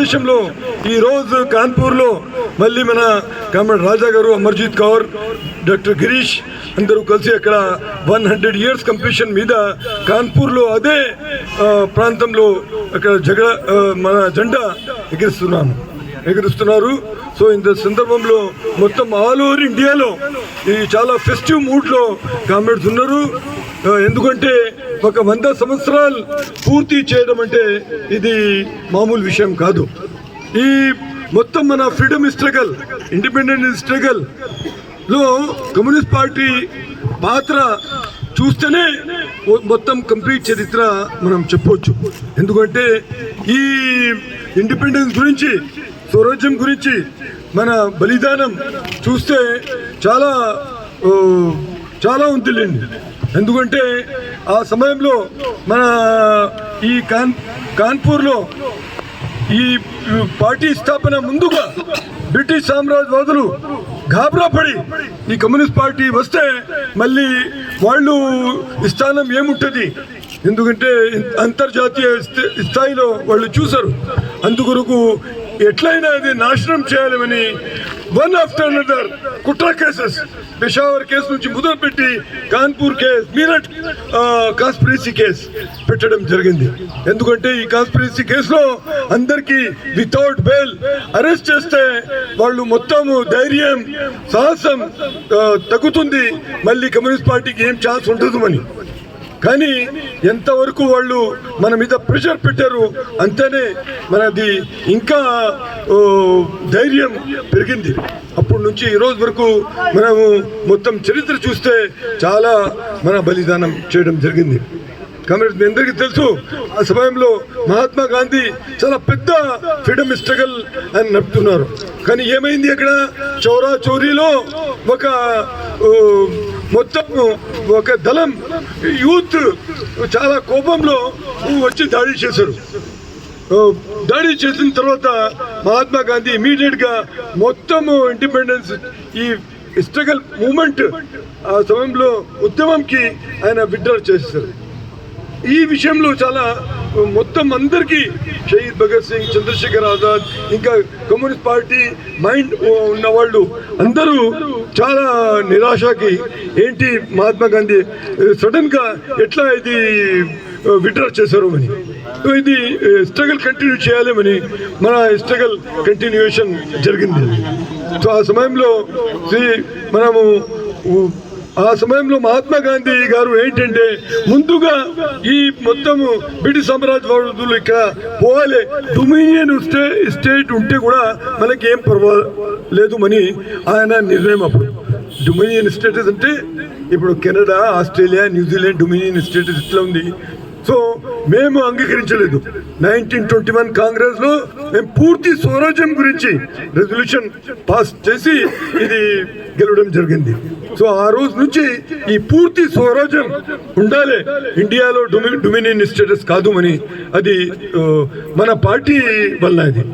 భారతదేశంలో ఈరోజు కాన్పూర్లో మళ్ళీ మన కామ్రేడ్ రాజా గారు అమర్జిత్ కౌర్ డాక్టర్ గిరీష్ అందరూ కలిసి అక్కడ వన్ హండ్రెడ్ ఇయర్స్ కంప్లీషన్ మీద కాన్పూర్లో అదే ప్రాంతంలో అక్కడ జగ మన జెండా ఎగిరిస్తున్నాను ఎగురుస్తున్నారు. సో ఇంత సందర్భంలో మొత్తం ఆల్ ఓవర్ ఇండియాలో ఈ చాలా ఫెస్టివ్ మూడ్లో కామ్రేడ్స్ ఉన్నారు. ఎందుకంటే ఒక వంద సంవత్సరాలు పూర్తి చేయడం అంటే ఇది మామూలు విషయం కాదు. ఈ మొత్తం మన ఫ్రీడమ్ స్ట్రగల్ ఇండిపెండెన్స్ స్ట్రగల్లో కమ్యూనిస్ట్ పార్టీ పాత్ర చూస్తేనే మొత్తం కంప్లీట్ చరిత్ర మనం చెప్పవచ్చు ఎందుకంటే ఈ ఇండిపెండెన్స్ గురించి స్వరాజ్యం గురించి మన బలిదానం చూస్తే చాలా చాలా ఉందిలేండి ఎందుకంటే ఆ సమయంలో మన ఈ కాన్ కాన్పూర్లో ఈ పార్టీ స్థాపన ముందుగా బ్రిటిష్ సామ్రాజ్యవాదులు గాబరా పడి ఈ కమ్యూనిస్ట్ పార్టీ వస్తే మళ్ళీ వాళ్ళు స్థానం ఏముంటుంది? ఎందుకంటే అంతర్జాతీయ స్థాయిలో వాళ్ళు చూసారు అందుకొరకు ఎట్లయినా ఇది నాశనం చేయాలని వన్ ఆఫ్టర్ అనదర్ కుట్ర కేసెస్ పెషావర్ కేసు నుంచి మొదలుపెట్టి Kanpur case Meerut conspiracy case పెట్టడం జరిగింది. ఎందుకంటే ఈ కాన్స్పిరసీ కేసులో అందరికీ వితౌట్ బెయిల్ అరెస్ట్ చేస్తే వాళ్ళు మొత్తము ధైర్యం సాహసం తగ్గుతుంది. మళ్ళీ కమ్యూనిస్ట్ పార్టీకి ఏం ఛాన్స్ ఉండదు అని కానీ ఎంతవరకు వాళ్ళు మన మీద ప్రెషర్ పెట్టారు అంతేనే మనది ఇంకా ధైర్యం పెరిగింది. అప్పటి నుంచి ఈరోజు వరకు మనము మొత్తం చరిత్ర చూస్తే చాలా మన బలిదానం చేయడం జరిగింది. కాబట్టి మీ అందరికీ తెలుసు ఆ సమయంలో మహాత్మా గాంధీ చాలా పెద్ద ఫ్రీడమ్ స్ట్రగల్ అని నడుపుతున్నారు. కానీ ఏమైంది అక్కడ? చౌరా చౌరీలో ఒక మొత్తము మొత్తం ఒక దళం యూత్ చాలా కోపంలో వచ్చి దాడి చేశారు. దాడి చేసిన తర్వాత మహాత్మా గాంధీ ఇమీడియట్గా మొత్తము ఇండిపెండెన్స్ ఈ స్ట్రగల్ మూమెంట్ ఆ సమయంలో ఉద్యమంకి ఆయన విడ్డ్రా చేశారు. ఈ విషయంలో చాలా మొత్తం అందరికీ షహీద్ భగత్ సింగ్ చంద్రశేఖర్ ఆజాద్ ఇంకా కమ్యూనిస్ట్ పార్టీ మైండ్ ఉన్న వాళ్ళు అందరూ చాలా నిరాశకి ఏంటి మహాత్మా గాంధీ సడన్గా ఎట్లా ఇది విడ్రా చేశారు అని సో ఇది స్ట్రగల్ కంటిన్యూ చేయాలని మన స్ట్రగల్ కంటిన్యూషన్ జరిగింది. సో ఆ సమయంలో శ్రీ- మనము ఆ సమయంలో మహాత్మా గాంధీ గారు ఏంటంటే ముందుగా ఈ మొత్తము బ్రిటిష్ సామ్రాజ్యవాదులు ఇక్కడ పోవాలి. డొమినియన్ స్టే స్టేట్ ఉంటే కూడా మనకి ఏం పర్వాలేదు అని ఆయన నిర్ణయం అప్పుడు. డొమినియన్ స్టేటస్ అంటే ఇప్పుడు Canada Australia New Zealand dominion status ఇట్లా ఉంది. సో మేము అంగీకరించలేదు. నైన్టీన్ ట్వంటీ వన్ కాంగ్రెస్లో మేము పూర్తి స్వరాజ్యం గురించి రెజల్యూషన్ పాస్ చేసి ఇది గెలవడం జరిగింది. సో ఆ రోజు నుంచి ఈ పూర్తి స్వరాజ్యం ఉండాలి. ఇండియాలో డొమి డొమినియన్ స్టేటస్ కాదు అని అది మన పార్టీ వల్ల అది.